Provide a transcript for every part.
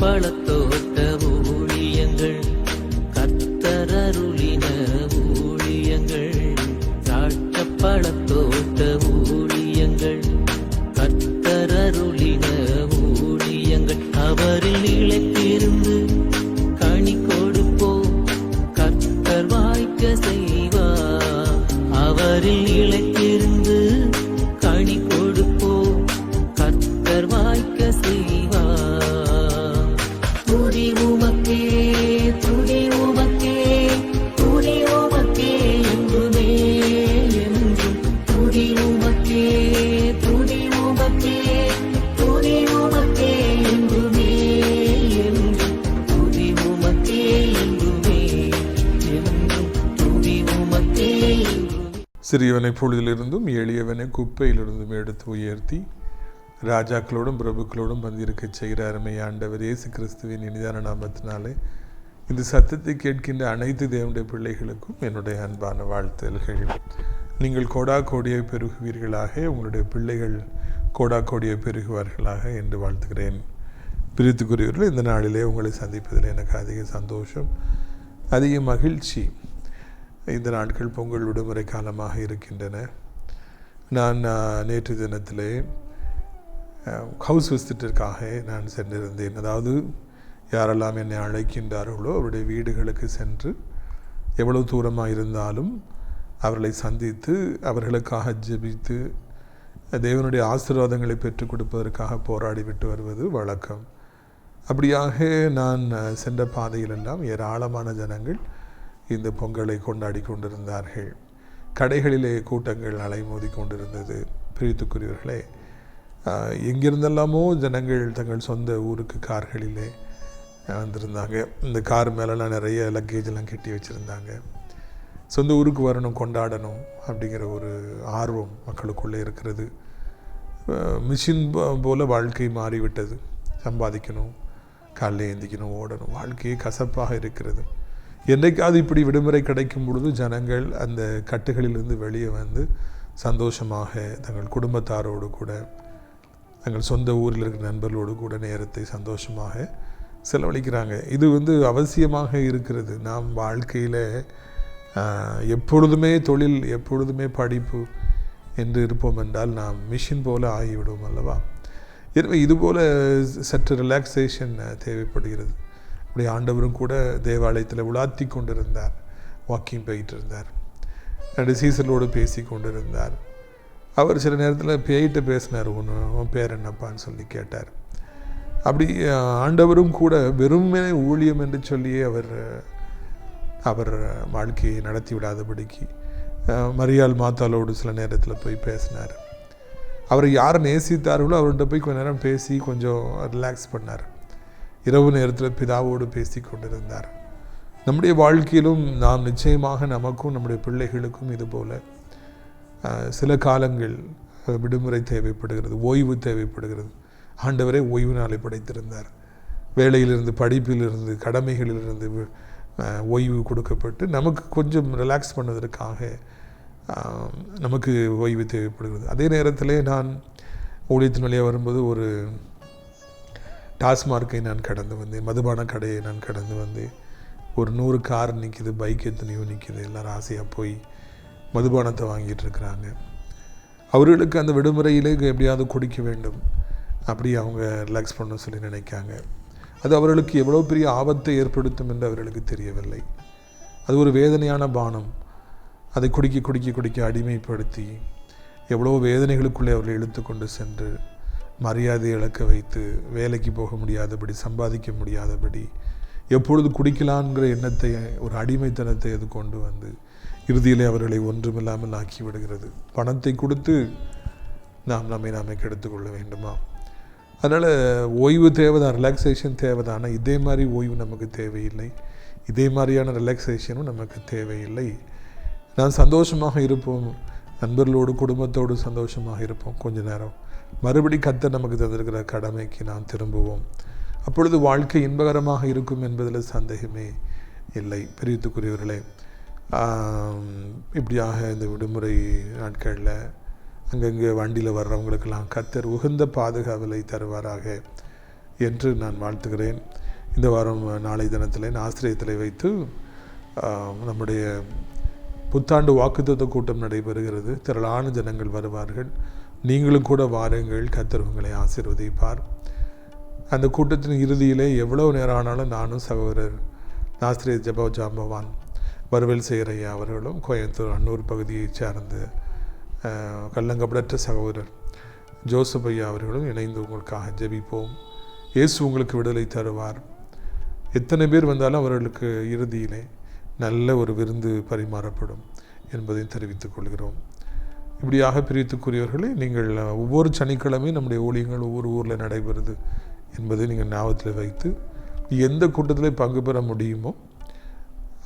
பழத்தோட்ட சிறியவனை பொழுதிலிருந்தும் எளியவனை குப்பையிலிருந்தும் எடுத்து உயர்த்தி ராஜாக்களோடும் பிரபுக்களோடும் வந்திருக்கச் செய்கிற அருமை ஆண்டவர் இயேசு கிறிஸ்துவின் இனிதான நாமத்தினாலே இந்த சத்தத்தை கேட்கின்ற அனைத்து தேவனுடைய பிள்ளைகளுக்கும் என்னுடைய அன்பான வாழ்த்துதல்கள் நீங்கள் கோடா கோடியை பெருகுவீர்களாக உங்களுடைய பிள்ளைகள் கோடா கோடியை பெருகுவார்களாக என்று வாழ்த்துகிறேன். பிரித்துக்குரியவர்கள் இந்த நாளிலே உங்களை சந்திப்பதில் எனக்கு அதிக சந்தோஷம் அதிக மகிழ்ச்சி. இந்த நாட்கள் பொங்கல் விடுமுறை காலமாக இருக்கின்றன. நான் நேற்று தினத்திலே ஹவுஸ் விசிட்டிற்காக நான் சென்றிருந்தேன். அதாவது யாரெல்லாம் என்னை அழைக்கின்றார்களோ அவருடைய வீடுகளுக்கு சென்று எவ்வளவு தூரமாக இருந்தாலும் அவர்களை சந்தித்து அவர்களுக்காக ஜெபித்து தேவனுடைய ஆசீர்வாதங்களை பெற்றுக் கொடுப்பதற்காக போராடி விட்டு வருவது வழக்கம். அப்படியாக நான் சென்ற பாதையிலெல்லாம் ஏராளமான ஜனங்கள் இந்த பொங்கலை கொண்டாடி கொண்டிருந்தார்கள். கடைகளிலே கூட்டங்கள் அலைமோதி கொண்டிருந்தது. பிரித்துக்குரியவர்களே எங்கிருந்தெல்லாமோ ஜனங்கள் தங்கள் சொந்த ஊருக்கு கார்களிலே வந்திருந்தாங்க. இந்த கார் மேலெலாம் நிறைய லக்கேஜ் எல்லாம் கட்டி வச்சுருந்தாங்க. சொந்த ஊருக்கு வரணும் கொண்டாடணும் அப்படிங்கிற ஒரு ஆர்வம் மக்களுக்குள்ளே இருக்கிறது. மிஷின் போல வாழ்க்கை மாறிவிட்டது. சம்பாதிக்கணும் காலைல எந்திக்கணும் ஓடணும். வாழ்க்கையே கசப்பாக இருக்கிறது. என்றைக்காவது இப்படி விடுமுறை கிடைக்கும் பொழுது ஜனங்கள் அந்த கட்டுகளிலிருந்து வெளியே வந்து சந்தோஷமாக தங்கள் குடும்பத்தாரோடு கூட தங்கள் சொந்த ஊரில் இருக்கிற நண்பர்களோடு கூட நேரத்தை சந்தோஷமாக செலவழிக்கிறாங்க. இது வந்து அவசியமாக இருக்கிறது. நாம் வாழ்க்கையில் எப்பொழுதுமே தொழில் எப்பொழுதுமே படிப்பு என்று இருப்போம் என்றால் நாம் மிஷின் போல் ஆகிவிடுவோம் அல்லவா? எனவே இதுபோல் சற்று ரிலாக்ஸேஷன் தேவைப்படுகிறது. அப்படி ஆண்டவரும் கூட தேவாலயத்தில் உலாத்தி கொண்டிருந்தார். வாக்கிங் போயிட்டு இருந்தார் ரெண்டு சீசனோடு பேசி கொண்டிருந்தார். அவர் சில நேரத்தில் பேயிட்டு பேசினார் ஒன்று உன் பேர் என்னப்பான்னு சொல்லி கேட்டார். அப்படி ஆண்டவரும் கூட வெறுமனே ஊழியம் என்று சொல்லியே அவர் அவர் வாழ்க்கையை நடத்தி விடாதபடிக்கு மரியாள் மாத்தாளோடு சில நேரத்தில் போய் பேசினார். அவர் யார் நேசித்தார்களோ அவர்கிட்ட போய் கொஞ்ச நேரம் பேசி கொஞ்சம் ரிலாக்ஸ் பண்ணார். இரவு நேரத்தில் பிதாவோடு பேசி கொண்டிருந்தார். நம்முடைய வாழ்க்கையிலும் நாம் நிச்சயமாக நமக்கும் நம்முடைய பிள்ளைகளுக்கும் இதுபோல் சில காலங்கள் விடுமுறை தேவைப்படுகிறது ஓய்வு தேவைப்படுகிறது. ஆண்டவரே ஓய்வு நாளை படைத்திருந்தார். வேலையிலிருந்து படிப்பிலிருந்து கடமைகளிலிருந்து ஓய்வு கொடுக்கப்பட்டு நமக்கு கொஞ்சம் ரிலாக்ஸ் பண்ணுவதற்காக நமக்கு ஓய்வு தேவைப்படுகிறது. அதே நேரத்தில் நான் ஊழியத்தின் வழியாக வரும்போது ஒரு டாஸ்மார்க்கை நான் கடந்து வந்தேன். மதுபான கடையை நான் கடந்து வந்தேன். ஒரு நூறு கார் நிற்கிது பைக் எத்தனையோ நிற்கிது எல்லோரும் ஆசையாக போய் மதுபானத்தை வாங்கிட்டு இருக்கிறாங்க. அவர்களுக்கு அந்த விடுமுறையிலே எப்படியாவது குடிக்க வேண்டும். அப்படி அவங்க ரிலாக்ஸ் பண்ண சொல்லி நினைக்காங்க. அது அவர்களுக்கு எவ்வளோ பெரிய ஆபத்தை ஏற்படுத்தும் என்று அவர்களுக்கு தெரியவில்லை. அது ஒரு வேதனையான பானம். அதை குடிக்க குடிக்க குடிக்க அடிமைப்படுத்தி எவ்வளோ வேதனைகளுக்குள்ளே அவர்களை இழுத்து கொண்டு சென்று மரியாதை இழக்க வைத்து வேலைக்கு போக முடியாதபடி சம்பாதிக்க முடியாதபடி எப்பொழுது குடிக்கலான்கிற எண்ணத்தை ஒரு அடிமைத்தனத்தை அது கொண்டு வந்து இறுதியிலே அவர்களை ஒன்றுமில்லாமல் ஆக்கிவிடுகிறது. பணத்தை கொடுத்து நாம் நம்மை நாமே கெடுத்துக்கொள்ள வேண்டுமா? அதனால் ஓய்வு தேவைதான் ரிலாக்ஸேஷன் தேவைதான். ஆனால் இதே மாதிரி ஓய்வு நமக்கு தேவையில்லை. இதே மாதிரியான ரிலாக்ஸேஷனும் நமக்கு தேவையில்லை. நான் சந்தோஷமாக இருப்போம். நண்பர்களோடு குடும்பத்தோடு சந்தோஷமாக இருப்போம். கொஞ்ச நேரம். மறுபடி கத்த நமக்கு தந்திருக்கிற கடமைக்கு நாம் திரும்புவோம். அப்பொழுது வாழ்க்கை இன்பகரமாக இருக்கும் என்பதில் சந்தேகமே இல்லை. பிரியத்துக்குரியவர்களே இப்படியாக இந்த விடுமுறை நாட்களில் அங்கங்கே வண்டியில் வர்றவங்களுக்கெல்லாம் கத்தர் உகந்த பாதுகாவலை தருவாராக என்று நான் வாழ்த்துகிறேன். இந்த வாரம் நாளை தினத்தில் ஆசிரியத்தில் வைத்து நம்முடைய புத்தாண்டு வாக்குத்தத்த கூட்டம் நடைபெறுகிறது. திரளான ஜனங்கள் வருவார்கள். நீங்களும் கூட வாருங்கள் கர்த்தர் உங்களை அந்த கூட்டத்தின் இறுதியிலே எவ்வளவு நேரம் ஆனாலும் நானும் சகோதரர் நாஸ்திரிய ஜபா ஜாம்பவான் வருவல் செய்கிறையா அவர்களும் கோயம்புத்தூர் அன்னூர் பகுதியைச் சார்ந்த ஆஹ், கள்ளங்கப்படற்ற சகோதரர் ஜோசப் ஐயா அவர்களும் இணைந்து உங்களுக்காக ஜெபிப்போம். இயேசு உங்களுக்கு விடுதலை தருவார். எத்தனை பேர் வந்தாலும் அவர்களுக்கு இறுதியிலே நல்ல ஒரு விருந்து பரிமாறப்படும் என்பதையும் தெரிவித்துக் கொள்கிறோம். இப்படியாக பிரித்துக்குரியவர்களே நீங்கள் ஒவ்வொரு சனிக்கிழமையும் நம்முடைய ஊழியங்கள் ஒவ்வொரு ஊரில் நடைபெறுது என்பதை நீங்கள் ஞாபகத்தில் வைத்து எந்த கூட்டத்தில் பங்கு பெற முடியுமோ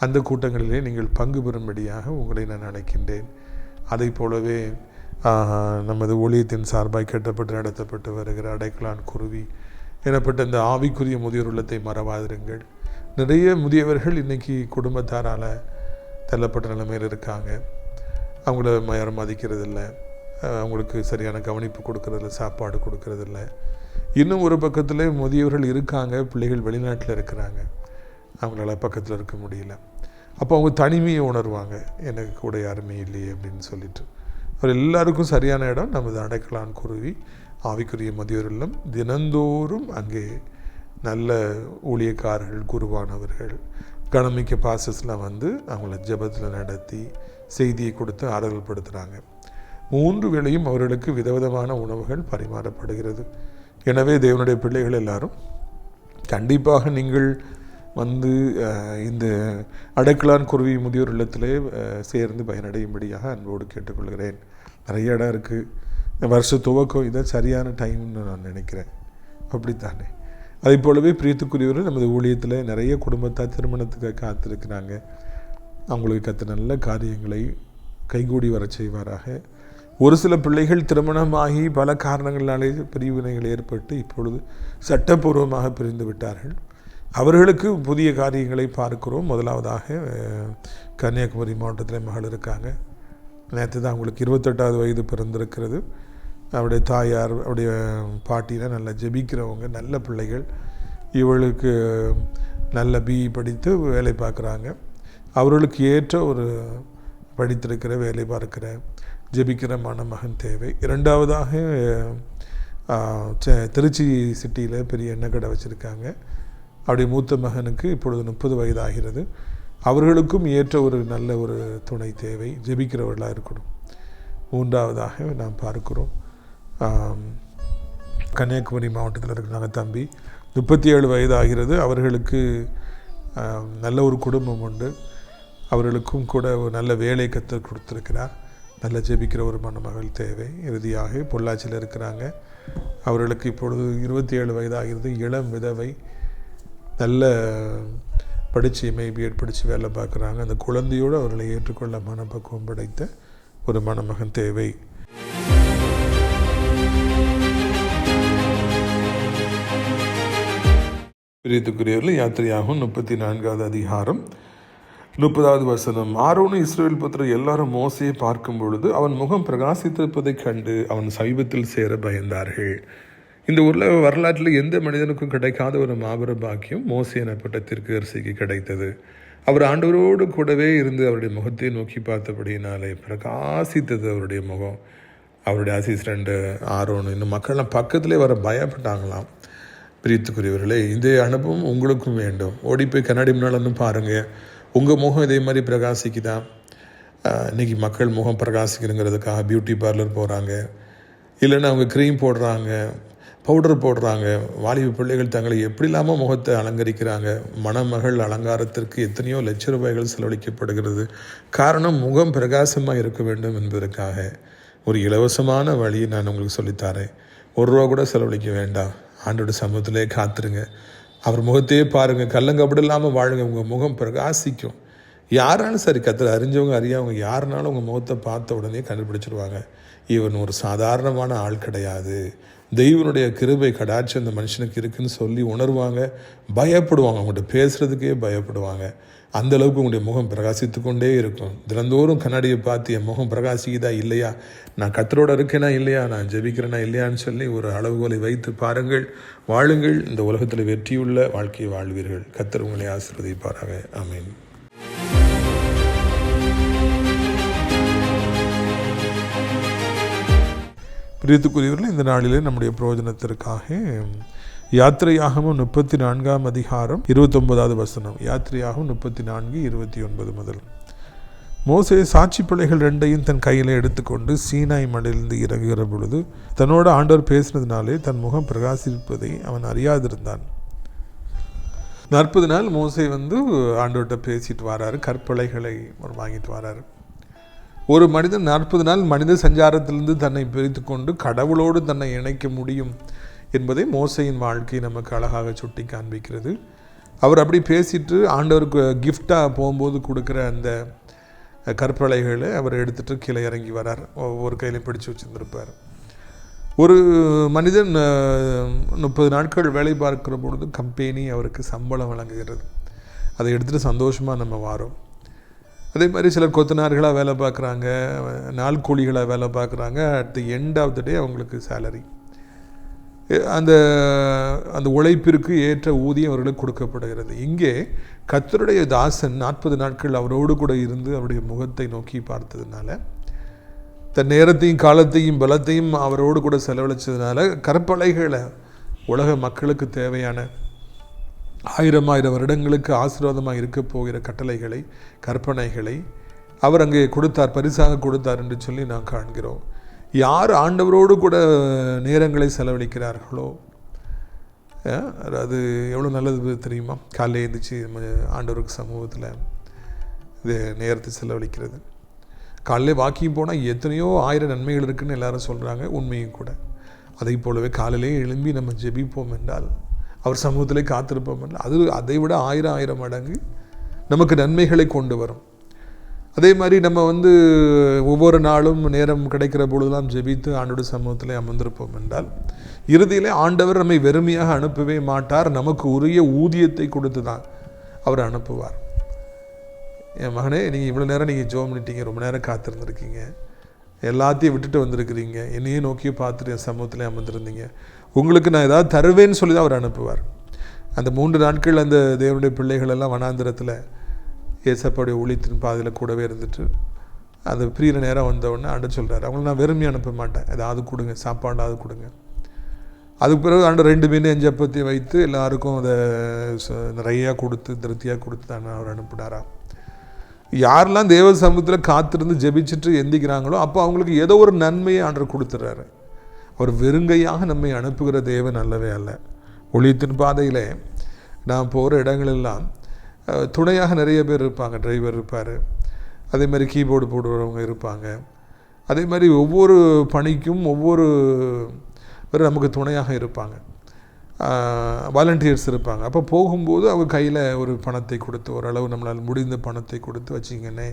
அந்த கூட்டங்களிலே நீங்கள் பங்கு பெறும்படியாக உங்களை நான் அழைக்கின்றேன். அதை போலவே நமது ஊழியத்தின் சார்பாக கட்டப்பட்டு நடத்தப்பட்டு வருகிற அடைக்கலான் குருவி எனப்பட்ட இந்த ஆவிக்குரிய முதியோர் உள்ளத்தை மறவாதிருங்கள். நிறைய முதியவர்கள் இன்னைக்கு குடும்பத்தாரால் தள்ளப்பட்ட நிலைமையில் இருக்காங்க. அவங்கள மயம் யாரும் மதிக்கிறதில்ல அவங்களுக்கு சரியான கவனிப்பு கொடுக்கறதில்ல சாப்பாடு கொடுக்கறதில்ல. இன்னும் ஒரு பக்கத்தில் முதியவர்கள் இருக்காங்க பிள்ளைகள் வெளிநாட்டில் இருக்கிறாங்க. அவங்களால பக்கத்தில் இருக்க முடியல. அப்போ அவங்க தனிமையை உணர்வாங்க. எனக்கு கூட யாருமே இல்லையே அப்படின்னு சொல்லிட்டு. அவர் எல்லாருக்கும் சரியான இடம் நமது அடைக்கலான் குருவி ஆவிக்குரிய முதியோர் இல்லம் தினந்தோறும் அங்கே நல்ல ஊழியக்காரர்கள் குருவானவர்கள் கணமிக்க பாசஸ்லாம் வந்து அவங்கள ஜெபத்தில் நடத்தி செய்தியை கொடுத்து ஆறுதல் படுத்துகிறாங்க மூன்று வேளையும் அவர்களுக்கு விதவிதமான உணவுகள் பரிமாறப்படுகிறது. எனவே தேவனுடைய பிள்ளைகள் எல்லாரும் கண்டிப்பாக நீங்கள் வந்து இந்த அடைக்கலான் குருவி முதியோர் இல்லத்திலே சேர்ந்து பயனடையும்படியாக அன்போடு கேட்டுக்கொள்கிறேன். நிறைய இடம் இருக்குது வருஷ துவக்கம் இதான் சரியான டைம்னு நான் நினைக்கிறேன். அப்படித்தானே? அதே போலவே பிரியத்துக்குரியவர்கள் நமது ஊழியத்தில் நிறைய குடும்பத்தார் திருமணத்துக்காக காத்திருக்கிறாங்க. அவங்களுக்கு கற்று நல்ல காரியங்களை கைகூடி வரச் செய்வாராக. ஒரு சில பிள்ளைகள் திருமணமாகி பல காரணங்களாலே பிரிவினைகள் ஏற்பட்டு இப்பொழுது சட்டப்பூர்வமாக பிரிந்து விட்டார்கள். அவர்களுக்கு புதிய காரியங்களை பார்க்கிறோம். முதலாவதாக கன்னியாகுமரி மாவட்டத்தில் மகள் இருக்காங்க. நேற்று தான் அவங்களுக்கு இருபத்தெட்டாவது வயது பிறந்திருக்கிறது. அவருடைய தாயார் அவருடைய பாட்டியில் நல்லா ஜெபிக்கிறவங்க நல்ல பிள்ளைகள். இவளுக்கு நல்ல பிஇ படித்து வேலை பார்க்குறாங்க. அவர்களுக்கு ஏற்ற ஒரு படித்திருக்கிற வேலை பார்க்கிற ஜெபிக்கிற மணமகன் தேவை. இரண்டாவதாக திருச்சி சிட்டியில் பெரிய எண்ணெய் கடை வச்சுருக்காங்க. அப்படி மூத்த மகனுக்கு இப்பொழுது முப்பது வயதாகிறது. அவர்களுக்கும் ஏற்ற ஒரு நல்ல ஒரு துணை தேவை. ஜெபிக்கிறவர்களாக இருக்கணும். மூன்றாவதாக நாம் பார்க்கிறோம். கன்னியாகுமரி மாவட்டத்தில் இருக்கிறாங்க தம்பி முப்பத்தி ஏழு வயது ஆகிறது அவர்களுக்கு நல்ல ஒரு குடும்பம் உண்டு. அவர்களுக்கும் கூட ஒரு நல்ல வேலை கற்றுக் கொடுத்துருக்கிறார். நல்ல ஜெபிக்கிற ஒரு மணமகள் தேவை. இறுதியாக பொள்ளாச்சியில் இருக்கிறாங்க. அவர்களுக்கு இப்பொழுது இருபத்தி ஏழு வயதாகிறது. இளம் விதவை. நல்ல படித்து எம்ஏ படித்து வேலை பார்க்குறாங்க. அந்த குழந்தையோடு அவர்களை ஏற்றுக்கொள்ள மனப்பக்குவம் படைத்த ஒரு மணமகன் தேவை. பிரியத்துக்குரியவர்கள் யாத்திரையாகும் முப்பத்தி நான்காவது அதிகாரம். முப்பதாவது வசனம். ஆரோனும் இஸ்ரேல் புத்திரர் எல்லாரும் மோசையை பார்க்கும் பொழுது அவன் முகம் பிரகாசித்திருப்பதைக் கண்டு அவன் சைவத்தில் சேர பயந்தார்கள். இந்த ஊரில் வரலாற்றில் எந்த மனிதனுக்கும் கிடைக்காத ஒரு மாபெரும் பாக்கியம் மோசி எனப்பட்ட தீர்க்கதரிசிக்கு கிடைத்தது. அவர் ஆண்டவரோடு கூடவே இருந்து அவருடைய முகத்தை நோக்கி பார்த்தபடியினாலே பிரகாசித்தது அவருடைய முகம். அவருடைய அசிஸ்டண்ட் ஆரோன். இன்னும் மக்கள்லாம் பக்கத்திலே வர பயப்பட்டாங்களாம். பிரித்துக்குரியவர்களே இதே அனுபவம் உங்களுக்கும் வேண்டும். ஓடி போய் கண்ணாடி முன்னால் வந்து பாருங்கள் உங்கள் முகம் இதே மாதிரி பிரகாசிக்குதா? இன்றைக்கி இன்னைக்கு மக்கள் முகம் பிரகாசிக்கணுங்கிறதுக்காக பியூட்டி பார்லர் போகிறாங்க இல்லைன்னா அவங்க க்ரீம் போடுறாங்க பவுடர் போடுறாங்க. வாலிப பிள்ளைகள் தங்களை எப்படி இல்லாமல் முகத்தை அலங்கரிக்கிறாங்க? மணமகள் அலங்காரத்திற்கு எத்தனையோ லட்ச ரூபாய்கள் செலவழிக்கப்படுகிறது. காரணம் முகம் பிரகாசமாக இருக்க வேண்டும் என்பதற்காக. ஒரு இலவசமான வழியை நான் உங்களுக்கு சொல்லித்தாரேன் ஒரு ரூபா கூட செலவழிக்க வேண்டாம். ஆண்டோட சமூகத்திலே காத்துருங்க. அவர் முகத்தையே பாருங்கள் கள்ளங்கப்படு இல்லாமல் வாழுங்க உங்கள் முகம் பிரகாசிக்கும். யாராலும் சரி கத்தில் அறிஞ்சவங்க அறியாதவங்க யாருனாலும் உங்கள் முகத்தை பார்த்த உடனே கண்டுபிடிச்சிருவாங்க. இவன் ஒரு சாதாரணமான ஆள் கிடையாது. தெய்வனுடைய கிருபை கடாட்சி அந்த மனுஷனுக்கு இருக்குன்னு சொல்லி உணர்வாங்க. பயப்படுவாங்க அவங்கள்ட்ட பேசுகிறதுக்கே பயப்படுவாங்க. அந்தளவுக்கு உங்களுடைய முகம் பிரகாசித்து கொண்டே இருக்கும். தினந்தோறும் கண்ணாடியை பார்த்து என் முகம் பிரகாசிக்குதா இல்லையா? நான் கத்தரோட இருக்கேனா இல்லையா? நான் ஜெபிக்கிறேனா இல்லையான்னு சொல்லி ஒரு அளவுகோலை வைத்து பாருங்கள். வாழுங்கள். இந்த உலகத்தில் வெற்றியுள்ள வாழ்க்கையை வாழ்வீர்கள். கத்தர் உங்களை ஆசிர்வதிப்பாராக. ஆமீன். பிரியத்துக்குரியவர்கள் இந்த நாளிலே நம்முடைய பிரயோஜனத்திற்காக யாத்திரையாகவும் முப்பத்தி நான்காம் அதிகாரம் இருபத்தொன்பதாவது வசனம். யாத்திரையாகவும் முப்பத்தி நான்கு இருபத்தி ஒன்பது முதல். மோசே சாட்சி பிள்ளைகள் ரெண்டையும் தன் கையில் எடுத்துக்கொண்டு சீனாய் மலையிலிருந்து இறங்குகிற பொழுது தன்னோட ஆண்டவர் பேசினதினாலே தன் முகம் பிரகாசிப்பதை அவன் அறியாதிருந்தான். நாற்பது நாள் மோசை வந்து ஆண்டவர்கிட்ட பேசிட்டு வராரு கற்பலைகளை வாங்கிட்டு வராரு. ஒரு மனிதன் நாற்பது நாள் மனித சஞ்சாரத்திலிருந்து தன்னை பிரித்து கொண்டு கடவுளோடு தன்னை இணைக்க முடியும் என்பதை மோசையின் வாழ்க்கை நமக்கு அழகாக சுட்டி காண்பிக்கிறது. அவர் அப்படி பேசிட்டு ஆண்டவருக்கு கிஃப்டாக போகும்போது கொடுக்குற அந்த கற்பலைகளை அவர் எடுத்துகிட்டு கீழே இறங்கி வரார். ஒவ்வொரு கையிலையும் பிடிச்சு வச்சுருந்துருப்பார். ஒரு மனிதன் முப்பது நாட்கள் வேலை பார்க்கிற பொழுது கம்பெனி அவருக்கு சம்பளம் வழங்குகிறது. அதை எடுத்துகிட்டு சந்தோஷமாக நம்ம வாரோம். அதே மாதிரி சிலர் கொத்தனார்களாக வேலை பார்க்குறாங்க நாள் கூலிகளாக வேலை பார்க்குறாங்க. At the end of the day அவங்களுக்கு சேலரி அந்த அந்த உழைப்பிற்கு ஏற்ற ஊதியம் அவர்களுக்கு கொடுக்கப்படுகிறது. இங்கே கத்தருடைய தாசன் நாற்பது நாட்கள் அவரோடு கூட இருந்து அவருடைய முகத்தை நோக்கி பார்த்ததுனால தன் நேரத்தையும் காலத்தையும் பலத்தையும் அவரோடு கூட செலவழித்ததுனால கற்பலைகளை உலக மக்களுக்கு தேவையான ஆயிரம் ஆயிரம் வருடங்களுக்கு ஆசீர்வாதமாக இருக்க போகிற கட்டளைகளை கற்பனைகளை அவர் அங்கே கொடுத்தார் பரிசாக கொடுத்தார் என்று சொல்லி நாம் காண்கிறோம். யார் ஆண்டவரோடு கூட நேரங்களை செலவழிக்கிறார்களோ அது எவ்வளோ நல்லது தெரியுமா? காலையில் எழுந்திரிச்சு ஆண்டவருக்கு சமூகத்தில் இது நேரத்தை செலவழிக்கிறது. காலையில் வாக்கிங் போனால் எத்தனையோ ஆயிரம் நன்மைகள் இருக்குதுன்னு எல்லாரும் சொல்கிறாங்க உண்மையும் கூட. அதை போலவே காலையிலே எழும்பி நம்ம ஜெபிப்போம் என்றால் அவர் சமூகத்திலே காத்திருப்போம் என்றால் அது அதை விட ஆயிரம் ஆயிரம் மடங்கு நமக்கு நன்மைகளை கொண்டு வரும். அதே மாதிரி நம்ம வந்து ஒவ்வொரு நாளும் நேரம் கிடைக்கிற பொழுதெல்லாம் ஜெபித்து ஆண்டோட சமூகத்தில் அமர்ந்திருப்போம் என்றால் இறுதியிலே ஆண்டவர் நம்மை வெறுமையாக அனுப்பவே மாட்டார். நமக்கு உரிய ஊதியத்தை கொடுத்து தான் அவர் அனுப்புவார். என் மகனே நீங்கள் இவ்வளோ நேரம் நீங்கள் ஜோம் பண்ணிட்டீங்க ரொம்ப நேரம் காத்திருந்துருக்கீங்க. எல்லாத்தையும் விட்டுட்டு வந்திருக்கிறீங்க. என்னையே நோக்கி பார்த்துட்டு என் சமூகத்தில் அமர்ந்திருந்தீங்க. உங்களுக்கு நான் ஏதாவது தருவேன்னு சொல்லி தான் அவர் அனுப்புவார். அந்த மூன்று நாட்கள் அந்த தேவனுடைய பிள்ளைகள் எல்லாம் வனாந்திரத்தில் ஏசப்பாடைய ஒளித்தின் பாதையில் கூடவே இருந்துட்டு அது பிரியிற நேரம் வந்தவுடனே ஆண்டு சொல்கிறார் அவங்கள நான் வெறுமையாக அனுப்ப மாட்டேன். ஏதாவது கொடுங்க சாப்பாடாவது கொடுங்க. அதுக்கு பிறகு ஆண்டு ரெண்டு மீன் எஞ்சப்பத்தி வைத்து எல்லாருக்கும் அதை நிறையா கொடுத்து திருப்தியாக கொடுத்து தான் அவர் அனுப்பினாரா? யாரெல்லாம் தேவ சமூகத்தில் காத்திருந்து ஜெபிச்சுட்டு எந்திக்கிறாங்களோ அப்போ அவங்களுக்கு ஏதோ ஒரு நன்மையை ஆண்டர் கொடுத்துட்றாரு அவர் வெறுங்கையாக நம்மை அனுப்புகிற தேவன் அல்லவே அல்ல. ஒளியத்தின் பாதையில் நான் போகிற இடங்களெல்லாம் துணையாக நிறைய பேர் இருப்பாங்க. டிரைவர் இருப்பார். அதே மாதிரி கீபோர்டு போடுறவங்க இருப்பாங்க. அதே மாதிரி ஒவ்வொரு பணிக்கும் ஒவ்வொரு பேர் நமக்கு துணையாக இருப்பாங்க. வாலண்டியர்ஸ் இருப்பாங்க. அப்போ போகும்போது அவங்க கையில் ஒரு பணத்தை கொடுத்து ஓரளவு நம்மளால் முடிந்த பணத்தை கொடுத்து வச்சிங்கன்னே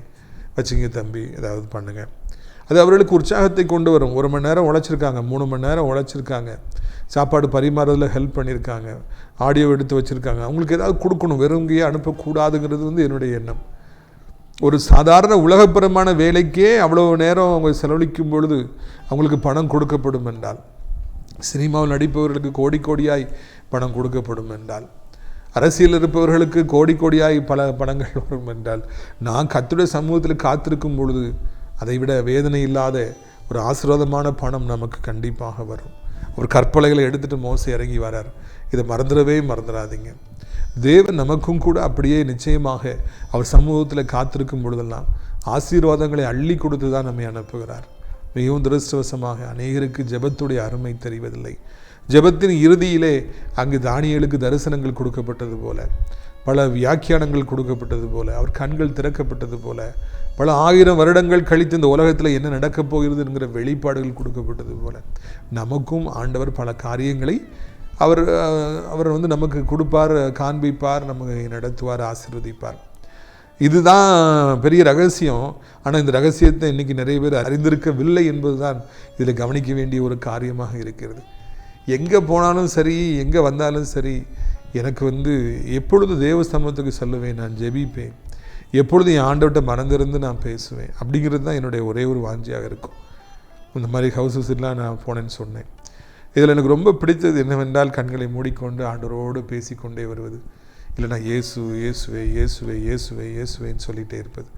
வச்சிங்க தம்பி ஏதாவது பண்ணுங்கள் அது அவர்களுக்கு உற்சாகத்தை கொண்டு வரும். ஒரு மணி நேரம் உழைச்சிருக்காங்க. மூணு மணி நேரம் உழைச்சிருக்காங்க. சாப்பாடு பரிமாறுறதில் ஹெல்ப் பண்ணியிருக்காங்க. ஆடியோ எடுத்து வச்சுருக்காங்க. அவங்களுக்கு ஏதாவது கொடுக்கணும். வெறுங்கையே அனுப்பக்கூடாதுங்கிறது வந்து என்னுடைய எண்ணம். ஒரு சாதாரண உலகப்புறமான வேலைக்கே அவ்வளோ நேரம் அவங்க செலவழிக்கும் பொழுது அவங்களுக்கு பணம் கொடுக்கப்படும் என்றால் சினிமாவில் நடிப்பவர்களுக்கு கோடி கோடியாய் பணம் கொடுக்கப்படும் என்றால் அரசியல் இருப்பவர்களுக்கு கோடி கோடியாய் பல பணங்கள் வரும் என்றால் நான் கத்துடைய சமூகத்தில் காத்திருக்கும் பொழுது அதைவிட வேதனை இல்லாத ஒரு ஆசீர்வாதமான பணம் நமக்கு கண்டிப்பாக வரும். ஒரு கற்பலைகளை எடுத்துகிட்டு மோசம் இறங்கி வரார். இதை மறந்துடவே மறந்துடாதீங்க. தேவன் நமக்கும் கூட அப்படியே நிச்சயமாக அவர் சமூகத்தில் காத்திருக்கும் பொழுதெல்லாம் ஆசீர்வாதங்களை அள்ளி கொடுத்து தான் நம்மை அனுப்புகிறார். மிகவும் துரஷ்டவசமாக அநேகருக்கு ஜெபத்துடைய அருமை தெரிவதில்லை. ஜெபத்தின் இறுதியிலே அங்கு தானியலுக்கு தரிசனங்கள் கொடுக்கப்பட்டது போல பல வியாக்கியானங்கள் கொடுக்கப்பட்டது போல அவர் கண்கள் திறக்கப்பட்டது போல பல ஆயிரம் வருடங்கள் கழித்து இந்த உலகத்தில் என்ன நடக்கப் போகிறது என்கிற வெளிப்பாடுகள் கொடுக்கப்பட்டது போல நமக்கும் ஆண்டவர் பல காரியங்களை அவர் அவர் வந்து நமக்கு கொடுப்பார் காண்பிப்பார் நமக்கு நடத்துவார் ஆசிர்வதிப்பார். இதுதான் பெரிய ரகசியம். ஆனால் இந்த ரகசியத்தை இன்றைக்கி நிறைய பேர் அறிந்திருக்கவில்லை என்பதுதான் இதில் கவனிக்க வேண்டிய ஒரு காரியமாக இருக்கிறது. எங்கே போனாலும் சரி எங்கே வந்தாலும் சரி எனக்கு வந்து எப்பொழுது தேவ சமூகத்துக்கு நான் ஜெபிப்பேன். எப்பொழுது என் ஆண்டவர்கிட்ட மறந்திருந்து நான் பேசுவேன். அப்படிங்கிறது தான் என்னுடைய ஒரே ஒரு வாஞ்சியாக இருக்கும். இந்த மாதிரி ஹவுஸ் விசிட்லாம் நான் போனேன்னு சொன்னேன். இதில் எனக்கு ரொம்ப பிடித்தது என்னவென்றால் கண்களை மூடிக்கொண்டு ஆண்டவரோடு பேசிக்கொண்டே வருவது. இல்லைனா இயேசு இயேசுவே இயேசுவே இயேசுவே இயேசுவேன்னு சொல்லிகிட்டே இருப்பது.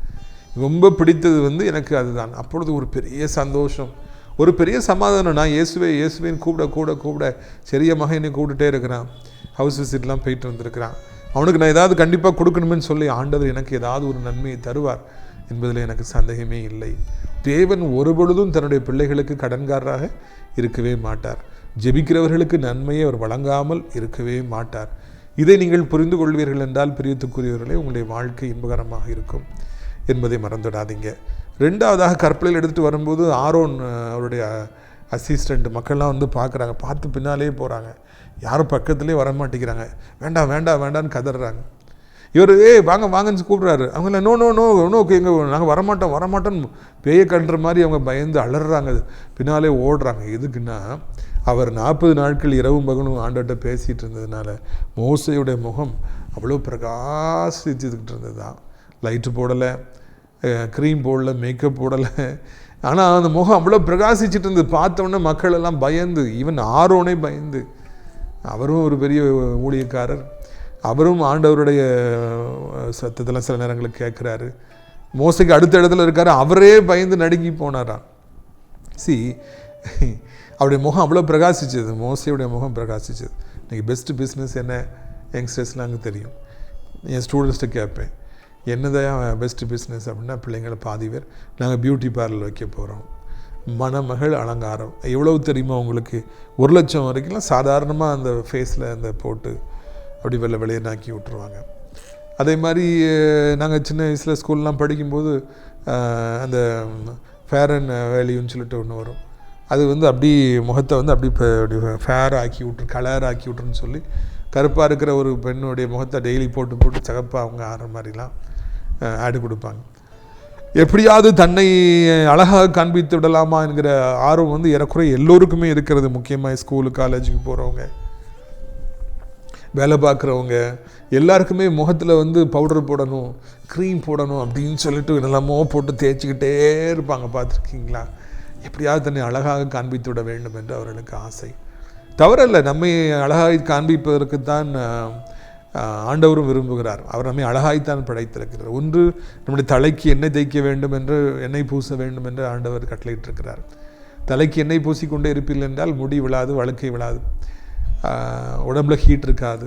ரொம்ப பிடித்தது வந்து எனக்கு அதுதான். அப்பொழுது ஒரு பெரிய சந்தோஷம். ஒரு பெரிய சமாதானம். நான் இயேசுவே இயேசுவேன்னு கூப்பிட கூட கூப்பிட சரிய மகனை கூப்பிட்டுட்டே இருக்கிறான். ஹவுஸ் விசிட்லாம் போயிட்டு வந்திருக்கிறான். அவனுக்கு நான் ஏதாவது கண்டிப்பாக கொடுக்கணுமேனு சொல்லி ஆண்டவர் எனக்கு ஏதாவது ஒரு நன்மையை தருவார் என்பதில் எனக்கு சந்தேகமே இல்லை. தேவன் ஒருபொழுதும் தன்னுடைய பிள்ளைகளுக்கு கடன்காரராக இருக்கவே மாட்டார். ஜெபிக்கிறவர்களுக்கு நன்மையை அவர் வழங்காமல் இருக்கவே மாட்டார். இதை நீங்கள் புரிந்து கொள்வீர்கள் என்றால் பிரியத்துக்குரியவர்களே உங்களுடைய வாழ்க்கை இன்பகரமாக இருக்கும் என்பதை மறந்துடாதீங்க ரெண்டாவதாக கற்பலையில் எடுத்துகிட்டு வரும்போது ஆரோன் அவருடைய அசிஸ்டண்ட் மக்கள்லாம் வந்து பார்க்குறாங்க. பார்த்து பின்னாலே போகிறாங்க யாரும் பக்கத்துலேயே வர மாட்டேங்கிறாங்க. வேண்டாம் வேண்டாம் வேண்டாம்னு கதறாங்க. இவர் ஏய் வாங்க வாங்கன்னு கூப்பிட்றாரு. அவங்கள நோ நோ நோ நோ எங்கள் நாங்கள் வரமாட்டோம் வரமாட்டோம்னு பேயை கண்டுற மாதிரி அவங்க பயந்து அலறாங்க. பின்னாலே ஓடுறாங்க. எதுக்குன்னா அவர் நாற்பது நாட்கள் இரவும் பகலும் ஆண்டவர்கிட்ட பேசிகிட்டு இருந்ததுனால மோசையுடைய முகம் அவ்வளோ பிரகாசிச்சுக்கிட்டு இருந்தது? தான் லைட்டு போடலை க்ரீம் போடலை மேக்கப் போடலை. ஆனால் அந்த முகம் அவ்வளோ பிரகாசிச்சுட்டு இருந்தது. பார்த்தோன்னே மக்கள் எல்லாம் பயந்து ஈவன் ஆரோனே பயந்து. அவரும் ஒரு பெரிய ஊழியக்காரர். அவரும் ஆண்டவருடைய சத்தத்தில் சில நேரங்களில் கேட்குறாரு. மோசைக்கு அடுத்த இடத்துல இருக்கார். அவரே பயந்து நடுங்கி போனாராம். சி அவருடைய முகம் அவ்வளோ பிரகாசிச்சது. மோசையுடைய முகம் பிரகாசிச்சது. இன்றைக்கி பெஸ்ட்டு பிஸ்னஸ் என்ன? யங்ஸ்டர்ஸ்லாம் அங்கே தெரியும். என் ஸ்டூடெண்ட்ஸ்கிட்ட கேட்பேன். என்னதான் பெஸ்ட்டு பிஸ்னஸ் அப்படின்னா பிள்ளைங்களை பாதி பேர். நாங்கள் பியூட்டி பார்லர் வைக்க போகிறோம் மணமகள் அலங்காரம். எவ்வளவு தெரியுமா உங்களுக்கு? ஒரு லட்சம் வரைக்கும்லாம் சாதாரணமாக அந்த ஃபேஸில் அந்த போட்டு அப்படி வெள்ளை வெளியனாக்கி விட்ருவாங்க அதே மாதிரி நாங்கள் சின்ன வயசில் ஸ்கூல்லாம் படிக்கும்போது அந்த ஃபேர் அண்ட் வேல்யூன்னு சொல்லிட்டு ஒன்று வரும். அது வந்து அப்படி முகத்தை வந்து அப்படி இப்போ அப்படி ஃபேர் ஆக்கி விட்ரு கலர் ஆக்கி விட்ருன்னு சொல்லி கருப்பாக இருக்கிற ஒரு பெண்ணுடைய முகத்தை டெய்லி போட்டு போட்டு சகப்பாக அவங்க ஆடுற மாதிரிலாம் ஆடு கொடுப்பாங்க. எப்படியாவது தன்னை அழகாக காண்பித்து விடலாமா என்கிற ஆர்வம் வந்து ஏறக்குறைய எல்லோருக்குமே இருக்கிறது. முக்கியமாக ஸ்கூலு காலேஜுக்கு போகிறவங்க வேலை பார்க்குறவங்க எல்லாருக்குமே முகத்தில் வந்து பவுடர் போடணும் க்ரீம் போடணும் அப்படின்னு சொல்லிட்டு என்னெல்லாமோ போட்டு தேய்ச்சிக்கிட்டே இருப்பாங்க. பார்த்துருக்கீங்களா? எப்படியாவது தன்னை அழகாக காண்பித்து விட வேண்டும் என்று அவர்களுக்கு ஆசை. தவறல்ல நம்மை அழகாக காண்பிப்பதற்கு தான் ஆண்டவரும் விரும்புகிறார். அவர் நம்மை அழகாய்த்தான் படைத்திருக்கிறார். ஒன்று நம்முடைய தலைக்கு எண்ணெய் தேய்க்க வேண்டும் என்று எண்ணெய் பூச வேண்டும் என்று ஆண்டவர் கட்டளையிட்டிருக்கிறார். தலைக்கு எண்ணெய் பூசிக்கொண்டே இருப்பீர்கள் என்றால் முடி விழாது வழுக்கை விழாது. உடம்புல ஹீட் இருக்காது.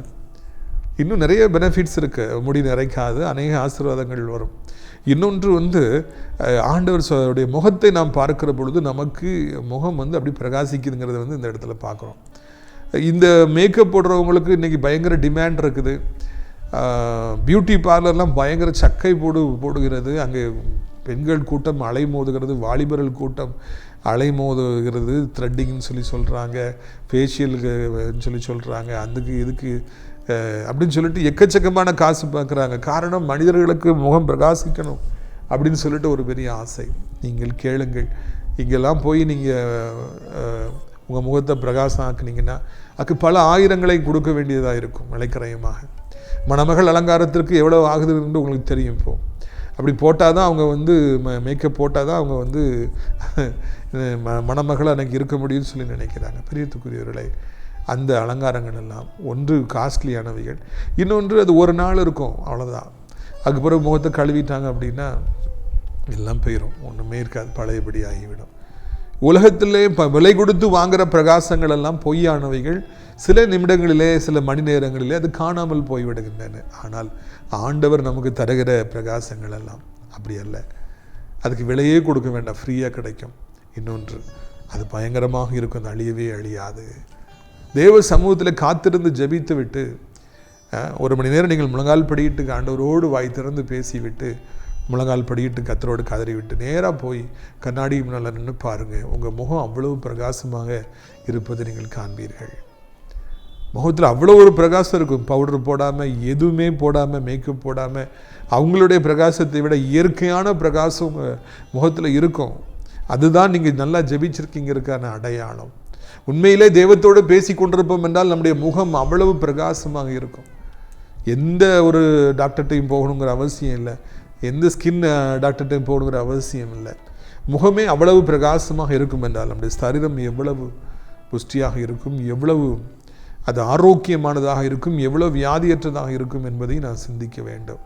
இன்னும் நிறைய பெனிஃபிட்ஸ் இருக்குது முடி நிறைக்காது அநேக ஆசீர்வாதங்கள் வரும். இன்னொன்று வந்து ஆண்டவர் சோடைய முகத்தை நாம் பார்க்கிற பொழுது நமக்கு முகம் வந்து அப்படி பிரகாசிக்குதுங்கிறத வந்து இந்த இடத்துல பார்க்குறோம். இந்த மேக்கப் போடுறவங்களுக்கு இன்றைக்கி பயங்கர டிமாண்ட் இருக்குது. பியூட்டி பார்லர்லாம் பயங்கர சக்கை போடு போடுகிறது. அங்கே பெண்கள் கூட்டம் அலைமோதுகிறது வாலிபர்கள் கூட்டம் அலைமோதுகிறது த்ரெட்டிங்னு சொல்லி சொல்கிறாங்க ஃபேஷியலுக்குன்னு சொல்லி சொல்கிறாங்க அதுக்கு இதுக்கு அப்படின்னு சொல்லிட்டு எக்கச்சக்கமான காசு பார்க்குறாங்க காரணம் மனிதர்களுக்கு முகம் பிரகாசிக்கணும் அப்படின்னு சொல்லிட்டு ஒரு பெரிய ஆசை. நீங்கள் கேளுங்கள். இங்கெல்லாம் போய் நீங்கள் உங்கள் முகத்தை பிரகாசம் ஆக்குனீங்கன்னா அதுக்கு பல ஆயிரங்களை கொடுக்க வேண்டியதாக இருக்கும் மலைக்கரையமாக. மணமகள் அலங்காரத்திற்கு எவ்வளோ ஆகுதுன்னு உங்களுக்கு தெரியும் இப்போ. அப்படி போட்டால் தான் அவங்க வந்து மேக்கப் போட்டால் தான் அவங்க வந்து ம- மணமகள் அன்னைக்கு இருக்க முடியும்னு சொல்லி நினைக்கிறாங்க. பெரியத்துக்குரியவர்களை அந்த அலங்காரங்கள் எல்லாம் ஒன்று காஸ்ட்லியானவைகள் இன்னொன்று அது ஒரு நாள் இருக்கும் அவ்வளோதான் அதுக்கு பிறகு முகத்தை கழுவிட்டாங்க அப்படின்னா எல்லாம் போயிடும் ஒன்றுமே இருக்காது பழையபடி ஆகிவிடும். உலகத்திலே ப விலை கொடுத்து வாங்குகிற பிரகாசங்கள் எல்லாம் பொய்யானவைகள் சில நிமிடங்களிலே சில மணி நேரங்களிலே அது காணாமல் போய்விடுகின்றன. ஆனால் ஆண்டவர் நமக்கு தருகிற பிரகாசங்கள் எல்லாம் அப்படி அல்ல. அதுக்கு விலையே கொடுக்க வேண்டாம். ஃப்ரீயாக கிடைக்கும். இன்னொன்று அது பயங்கரமாக இருக்கும். அது அழியவே அழியாது. தேவ சமூகத்தில் காத்திருந்து ஜபித்து விட்டு ஒரு மணி நேரம் நீங்கள் முழங்கால் படியிட்டு ஆண்டவரோடு வாய் திறந்து பேசிவிட்டு முழங்கால் படியிட்டு கத்தரோடு கதறி விட்டு நேராக போய் கண்ணாடி முன்னால் நின்று பாருங்கள் உங்கள் முகம் அவ்வளவு பிரகாசமாக இருப்பதை நீங்கள் காண்பீர்கள். முகத்தில் அவ்வளோ ஒரு பிரகாசம் இருக்கும். பவுடர் போடாமல் எதுவுமே போடாமல் மேக்கப் போடாமல் அவங்களுடைய பிரகாசத்தை விட இயற்கையான பிரகாசம் உங்கள் முகத்தில் இருக்கும். அதுதான் நீங்கள் நல்லா ஜெபிச்சிருக்கீங்கிறதுக்கான அடையாளம். உண்மையிலே தெய்வத்தோடு பேசி கொண்டிருப்போம் என்றால் நம்முடைய முகம் அவ்வளவு பிரகாசமாக இருக்கும். எந்த ஒரு டாக்டர்கிட்டையும் போகணுங்கிற அவசியம் இல்லை. எந்த ஸ்கின் டாக்டர்கிட்டையும் போகணுங்கிற அவசியம் இல்லை. முகமே அவ்வளவு பிரகாசமாக இருக்கும் என்றால் நம்முடைய சரீரம் எவ்வளவு புஷ்டியாக இருக்கும் எவ்வளவு அது ஆரோக்கியமானதாக இருக்கும் எவ்வளவு வியாதியற்றதாக இருக்கும் என்பதை நான் சிந்திக்க வேண்டும்.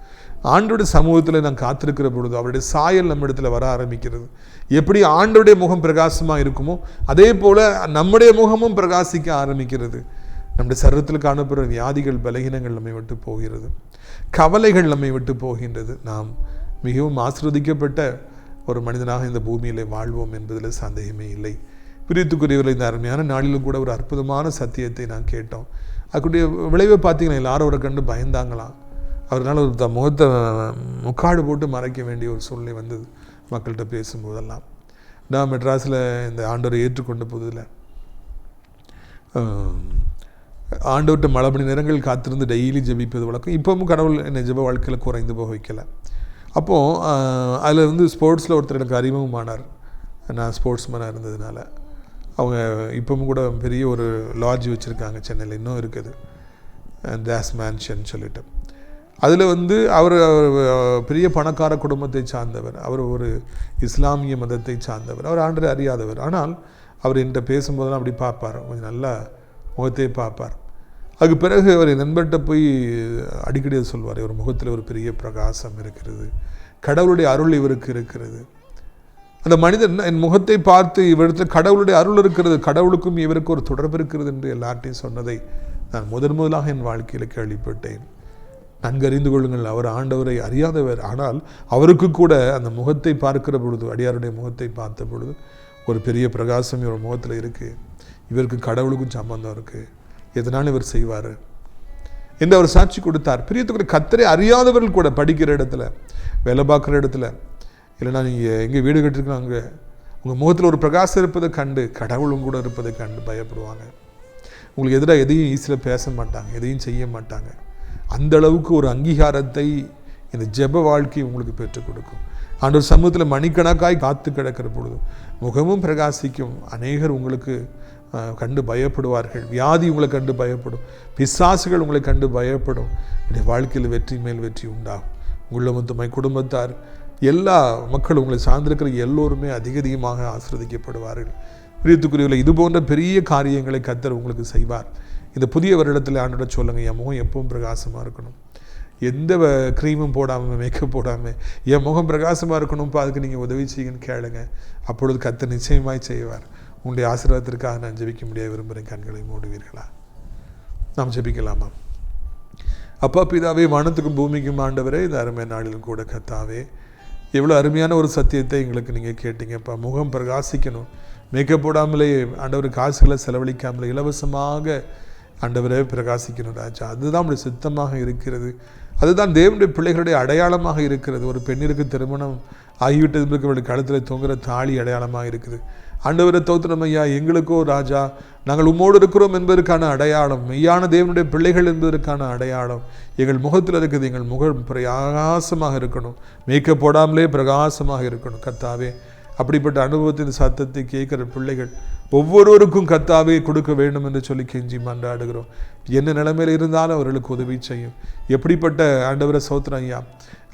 ஆண்டோட சமூகத்தில் நான் காத்திருக்கிற பொழுது அவருடைய சாயல் நம்ம வர ஆரம்பிக்கிறது. எப்படி ஆண்டோடைய முகம் பிரகாசமாக இருக்குமோ அதே போல் நம்முடைய முகமும் பிரகாசிக்க ஆரம்பிக்கிறது. நம்முடைய சரீரத்தில் காணப்படுற வியாதிகள் பலகீனங்கள் நம்மை விட்டு போகிறது. கவலைகள் நம்மை விட்டு போகின்றது. நாம் மிகவும் ஆசிர்வதிக்கப்பட்ட ஒரு மனிதனாக இந்த பூமியிலே வாழ்வோம் என்பதில் சந்தேகமே இல்லை. பிரித்துக்குரியவர்கள் இந்த அருமையான நாளிலும் கூட ஒரு அற்புதமான சத்தியத்தை நான் கேட்டோம். அதுக்குடைய விளைவை பார்த்தீங்கன்னா எல்லாரும் அவரை கண்டு பயந்தாங்களாம். அவரால் ஒரு த முகத்தை முக்காடு போட்டு மறைக்க வேண்டிய ஒரு சூழ்நிலை வந்தது மக்கள்கிட்ட பேசும்போதெல்லாம். நான் மெட்ராஸில் இந்த ஆண்டோரை ஏற்றுக்கொண்ட புதில் ஆண்டவர்கிட்ட மழை மணி நேரங்கள் காத்திருந்து டெய்லி ஜெபிப்பது வழக்கம். இப்போவும் கடவுள் என்னை ஜெப வாழ்க்கையில் குறைந்து போக வைக்கல. அப்போது அதில் வந்து ஸ்போர்ட்ஸில் ஒருத்தர் எனக்கு அறிமுகமானார். நான் ஸ்போர்ட்ஸ்மேனாக இருந்ததுனால. அவங்க இப்பவும் கூட பெரிய ஒரு லாட்ஜ் வச்சுருக்காங்க. சென்னையில் இன்னும் இருக்குது. தாஸ் மேன்ஷன் சொல்லிட்டு. அதில் வந்து அவர் பெரிய பணக்கார குடும்பத்தை சார்ந்தவர். அவர் ஒரு இஸ்லாமிய மதத்தை சார்ந்தவர். அவர் ஆண்டரை அறியாதவர். ஆனால் அவர் என்கிட்ட பேசும்போதெல்லாம் அப்படி பார்ப்பார். கொஞ்சம் நல்லா முகத்தை பார்ப்பார். அதுக்கு பிறகு அவர் என் நண்பர்கிட்ட போய் அடிக்கடி சொல்வார் இவர் முகத்தில் ஒரு பெரிய பிரகாசம் இருக்கிறது கடவுளுடைய அருள் இவருக்கு இருக்கிறது. அந்த மனிதன் என் முகத்தை பார்த்து இவரிடத்தில் கடவுளுடைய அருள் இருக்கிறது கடவுளுக்கும் இவருக்கு ஒரு தொடர்பு இருக்கிறது என்று எல்லார்ட்டையும் சொன்னதை நான் முதன் முதலாக என் வாழ்க்கையில் கேள்விப்பட்டேன். நன்கு அறிந்து கொள்ளுங்கள் அவர் ஆண்டவரை அறியாதவர். ஆனால் அவருக்கு கூட அந்த முகத்தை பார்க்கிற பொழுது அடியாருடைய முகத்தை பார்த்த பொழுது ஒரு பெரிய பிரகாசம் இவர் முகத்தில் இருக்குது இவருக்கு கடவுளுக்கும் சம்பந்தம் இருக்குது எதனால் இவர் செய்வார்? என்று அவர் சாட்சி கொடுத்தார். பிரியத்துக்குரிய கத்தரை அறியாதவர்கள் கூட படிக்கிற இடத்துல வேலை பார்க்குற இடத்துல இல்லைனா நீங்கள் எங்கே வீடு கட்டிருக்கோம் அங்கே உங்கள் முகத்தில் ஒரு பிரகாசம் இருப்பதை கண்டு கடவுளும் கூட இருப்பதை கண்டு பயப்படுவாங்க. உங்களுக்கு எதிராக எதையும் ஈஸியில் பேச மாட்டாங்க எதையும் செய்ய மாட்டாங்க. அந்த அளவுக்கு ஒரு அங்கீகாரத்தை இந்த ஜெப வாழ்க்கை உங்களுக்கு பெற்றுக் கொடுக்கும். ஆண்டவர் சமூகத்தில் மணிக்கணக்காய் காத்து கிடக்கிற பொழுது முகமும் பிரகாசிக்கும். அநேகர் உங்களுக்கு கண்டு பயப்படுவார்கள். வியாதி உங்களை கண்டு பயப்படும். பிசாசுகள் உங்களை கண்டு பயப்படும். என்னுடைய வாழ்க்கையில் வெற்றி மேல் வெற்றி உண்டாகும். உள்ளமுத்துமை குடும்பத்தார் எல்லா மக்களும் உங்களை சார்ந்திருக்கிற எல்லோருமே அதிக அதிகமாக ஆசிர்வதிக்கப்படுவார்கள். பிரியத்துக்குரியவில் இது போன்ற பெரிய காரியங்களை கத்தர் உங்களுக்கு செய்வார். இந்த புதிய வருடத்தில் ஆண்டோட சொல்லுங்கள் என் முகம் எப்பவும் பிரகாசமாக இருக்கணும். எந்த க்ரீமும் போடாமல் மேக்கப் போடாமல் என் முகம் பிரகாசமாக இருக்கணும்ப்பா அதுக்கு நீங்கள் உதவி செய்யுங்கன்னு கேளுங்க. அப்பொழுது கத்தை நிச்சயமாய் செய்வார். உங்களுடைய ஆசீர்வாதத்திற்காக நான் ஜெபிக்க முடிய விரும்புகிறேன் கண்களை மூடுவீர்களா? நாம் ஜெபிக்கலாமா? அப்பா பிதாவே வானத்துக்கும் பூமிக்கும் ஆண்டவரே இந்த அருமை நாளிலும் கூட கத்தாவே எவ்வளோ அருமையான ஒரு சத்தியத்தை எங்களுக்கு நீங்கள் கேட்டீங்கப்பா முகம் பிரகாசிக்கணும். மேக்கப் போடாமலே ஆண்டவர் காசுகளை செலவழிக்காமலே இலவசமாக ஆண்டவரே பிரகாசிக்கணும் ராஜா. அதுதான் நம்முடைய சித்தமாக இருக்கிறது. அதுதான் தேவனுடைய பிள்ளைகளுடைய அடையாளமாக இருக்கிறது. ஒரு பெண்ணிற்கு திருமணம் ஆகிவிட்டது அவளுடைய கழுத்தில் தொங்குகிற தாலி அடையாளமாக இருக்குது. ஆண்டவரை தோத்திரம் ஐயா எங்களுக்கோ ராஜா நாங்கள் உம்மோடு இருக்கிறோம் என்பதற்கான அடையாளம் மெய்யான தேவனுடைய பிள்ளைகள் என்பதற்கான அடையாளம். எங்கள் முகத்தில் இருக்குது எங்கள் முகம் பிரகாசமாக இருக்கணும். மேக்கப் போடாமலே பிரகாசமாக இருக்கணும் கத்தாவே அப்படிப்பட்ட அனுபவத்தின் சத்தத்தை கேட்குற பிள்ளைகள் ஒவ்வொருவருக்கும் கத்தாவே கொடுக்க வேண்டும் என்று சொல்லி கெஞ்சி மன்றாடுகிறோம். என்ன நிலைமையில் இருந்தாலும் அவர்களுக்கு உதவி செய்யும். எப்படிப்பட்ட ஆண்டவரை சோத்திரம் ஐயா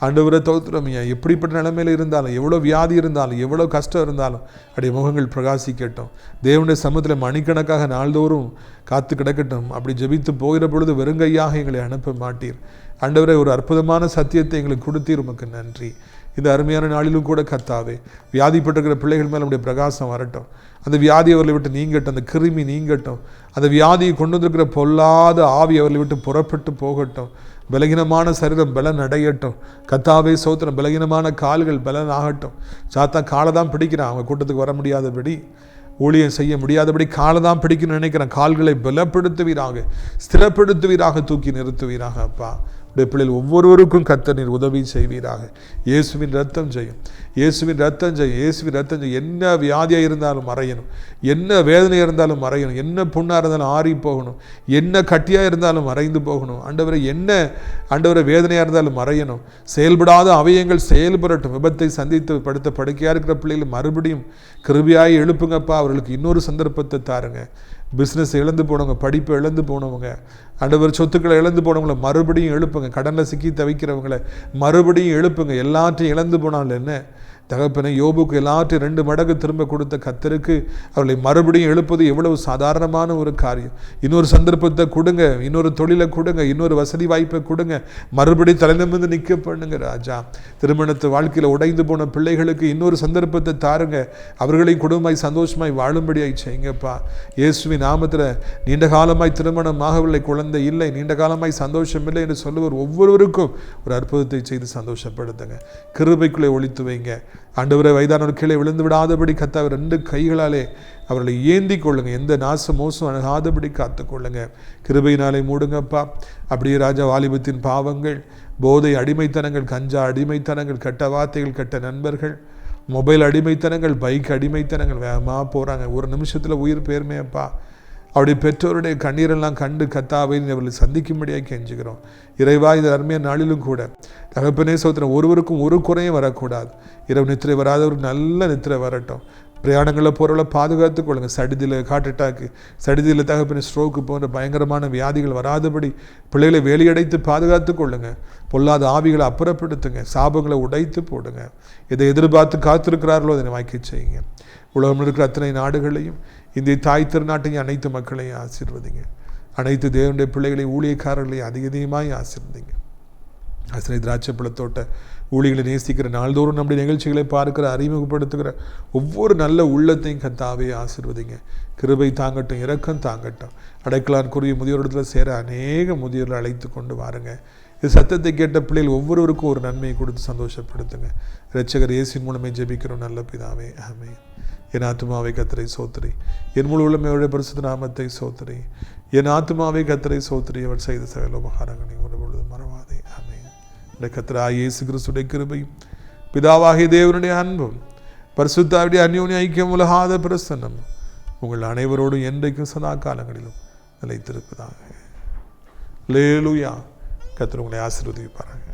ஆண்டவரை தோத்துறோம் ஐயா. எப்படிப்பட்ட நிலைமையில் இருந்தாலும் எவ்வளோ வியாதி இருந்தாலும் எவ்வளோ கஷ்டம் இருந்தாலும் அப்படியே முகங்கள் பிரகாசிக்கட்டும். தேவனுடைய சமூகத்தில் மணிக்கணக்காக நாள்தோறும் காத்து கிடக்கட்டும். அப்படி ஜெபித்து போகிற பொழுது வெறுங்கையாக எங்களை அனுப்ப மாட்டீர். ஆண்டவரை ஒரு அற்புதமான சத்தியத்தை எங்களுக்கு கொடுத்தீர். உமக்கு நன்றி. இந்த அருமையான நாளிலும் கூட கத்தாவே வியாதிப்பட்டிருக்கிற பிள்ளைகள் மேலே நம்முடைய பிரகாசம் வரட்டும். அந்த வியாதி அவர்களை விட்டு நீங்கட்டும். அந்த கிருமி நீங்கட்டும். அந்த வியாதியை கொண்டு வந்திருக்கிற பொல்லாத ஆவி அவர்களை விட்டு புறப்பட்டு போகட்டும். பலகீனமான சரீரம் பலன் அடையட்டும் கத்தாவே சோத்திரம் பலகீனமான கால்கள் பலன் ஆகட்டும் சாத்தா காலை தான் பிடிக்கிறான். அவங்க கூட்டத்துக்கு வர முடியாதபடி ஊழியம் செய்ய முடியாதபடி காலை தான் பிடிக்கணும்னு நினைக்கிறேன். கால்களை பலப்படுத்துவீராக ஸ்திரப்படுத்துவீராக தூக்கி நிறுத்துவீராக அப்பா. பிள்ளைகள் ஒவ்வொருவருக்கும் கத்த நீர் உதவி செய்வீராக. இயேசுவின் ரத்தம் செய்யும் இயேசுவின் ரத்தம் செய்யும் இயேசுவின் ரத்தம் செய்யும் என்ன வியாதியாக இருந்தாலும் மறையணும். என்ன வேதனையாக இருந்தாலும் மறையணும். என்ன புண்ணாக இருந்தாலும் ஆறி போகணும். என்ன கட்டியாக இருந்தாலும் மறைந்து போகணும். ஆண்டவரை என்ன ஆண்டவரை வேதனையாக இருந்தாலும் மறையணும். செயல்படாத அவயங்கள் செயல்படட்டும். விபத்தை சந்தித்து படுத்த படுக்கையாக இருக்கிற பிள்ளைகள் மறுபடியும் கிருபியாய் எழுப்புங்கப்பா. அவர்களுக்கு இன்னொரு சந்தர்ப்பத்தை தாருங்க. பிஸ்னஸ் இழந்து போனவங்க படிப்பை இழந்து போனவங்க ஆண்டவர் சொத்துக்களை இழந்து போனவங்களை மறுபடியும் எழுப்புங்க. கடனில் சிக்கி தவிக்கிறவங்களை மறுபடியும் எழுப்புங்க. எல்லாத்தையும் இழந்து போனாலும் என்ன? தகப்பனை யோபுக்கு எல்லாத்தையும் ரெண்டு மடங்கு திரும்ப கொடுத்த கத்தருக்கு அவர்களை மறுபடியும் எழுப்பது எவ்வளவு சாதாரணமான ஒரு காரியம். இன்னொரு சந்தர்ப்பத்தை கொடுங்க இன்னொரு தொழிலை கொடுங்க இன்னொரு வசதி வாய்ப்பை கொடுங்க. மறுபடியும் தலைநிமிர்ந்து நிற்க பண்ணுங்க ராஜா. திருமணத்து வாழ்க்கையில் உடைந்து போன பிள்ளைகளுக்கு இன்னொரு சந்தர்ப்பத்தை தாருங்க. அவர்களையும் குடும்பமாய் சந்தோஷமாய் வாழும்படியாய் செய்யுங்கப்பா. இயேசுவின் நாமத்தில் நீண்ட காலமாய் திருமணம் ஆகவில்லை குழந்தை இல்லை நீண்ட காலமாய் சந்தோஷம் இல்லை என்று சொல்லுவர் ஒவ்வொருவருக்கும் ஒரு அற்புதத்தை செய்து சந்தோஷப்படுத்துங்க. கிருபைக்குள்ளே ஒழித்து வைங்க. ஆண்டவரை வயதானவர் கீழே விழுந்து விடாதபடி கத்த அவர் ரெண்டு கைகளாலே அவர்களை ஏந்தி கொள்ளுங்க. எந்த நாச மோசம் அணுகாதபடி காத்து கொள்ளுங்க. கிருபையினாலே மூடுங்கப்பா. அப்படியே ராஜா வாலிபத்தின் பாவங்கள் போதை அடிமைத்தனங்கள் கஞ்சா அடிமைத்தனங்கள் கெட்ட வார்த்தைகள் கெட்ட நண்பர்கள் மொபைல் அடிமைத்தனங்கள் பைக் அடிமைத்தனங்கள் வேகமாக போகிறாங்க ஒரு நிமிஷத்தில் உயிர் பேர்மையப்பா அவருடைய பெற்றோருடைய கண்ணீரெல்லாம் கண்டு கத்தாவை அவர்களை சந்திக்கும்படியாக கெஞ்சுகிறோம். இறைவா இந்த அருமையான நாளிலும் கூட தகப்பனே சோத்திரம் ஒருவருக்கும் ஒரு குறையும் வரக்கூடாது. இரவு நித்திரை வராதவருக்கு நல்ல நித்திரை வரட்டும். பிரயாணங்களில் போகிறவளை பாதுகாத்து கொள்ளுங்க. சடிதியில் ஹார்ட் அட்டாக்கு சடிதியில் தகப்பின ஸ்ட்ரோக்கு போன்ற பயங்கரமான வியாதிகள் வராதபடி பிள்ளைகளை வேலையடைத்து பாதுகாத்து கொள்ளுங்க. பொல்லாத ஆவிகளை அப்புறப்படுத்துங்க. சாபங்களை உடைத்து போடுங்க. இதை எதிர்பார்த்து காத்திருக்கிறார்களோ அதை வாய்க்க செய்யுங்க. உலகம் இருக்கிற அத்தனை நாடுகளையும் இந்திய தாய் திருநாட்டையும் அனைத்து மக்களையும் ஆசீர்வதிங்க. அனைத்து தேவனுடைய பிள்ளைகளையும் ஊழியக்காரர்களையும் அதிக அதிகமாக ஆசீர்வதிங்க. ஆசிரியர் திராட்சை பழத்தோட்ட ஊழிகளை நேசிக்கிற நாள்தோறும் நம்முடைய நிகழ்ச்சிகளை பார்க்கிற அறிமுகப்படுத்துகிற ஒவ்வொரு நல்ல உள்ளத்தையும் கத்தாவே ஆசீர்வதிங்க. கிருபை தாங்கட்டும் இரக்கம் தாங்கட்டும். அடைக்கலான் குருவி முதியோரிடத்தில் சேர அநேக முதியோர்களை அழைத்து கொண்டு வாருங்க. இது சத்தத்தை கேட்ட பிள்ளைகள் ஒவ்வொருவருக்கும் ஒரு நன்மையை கொடுத்து சந்தோஷப்படுத்துங்க. ரட்சகர் இயேசின் மூலமே ஜெபிக்கிறோம். நல்ல பிதாவே ஆமே என் ஆத்மாவை கத்தரை சோத்திரி என் முழு உள்ளமையோட பரிசுத்த நாமத்தை சோத்திரி என் ஆத்மாவை கத்தரை சோத்திரி அவர் செய்த சகல உபகாரங்களை ஒரு பொழுது மறவாதே. ஆமே கத்தரா இயேசு கிறிஸ்துடைய கிருபையும் பிதாவாகிய தேவனுடைய அன்பும் பரிசுத்தாவுடைய அந்யோன்ய ஐக்கியம் உலகாத பிரசன்னம் உங்கள் அனைவரோடும் என்றைக்கும் சதா காலங்களிலும் நிலைத்திருப்பதாக. லேலுயா கத்திர உங்களை ஆசீர்வதிப்பாராங்க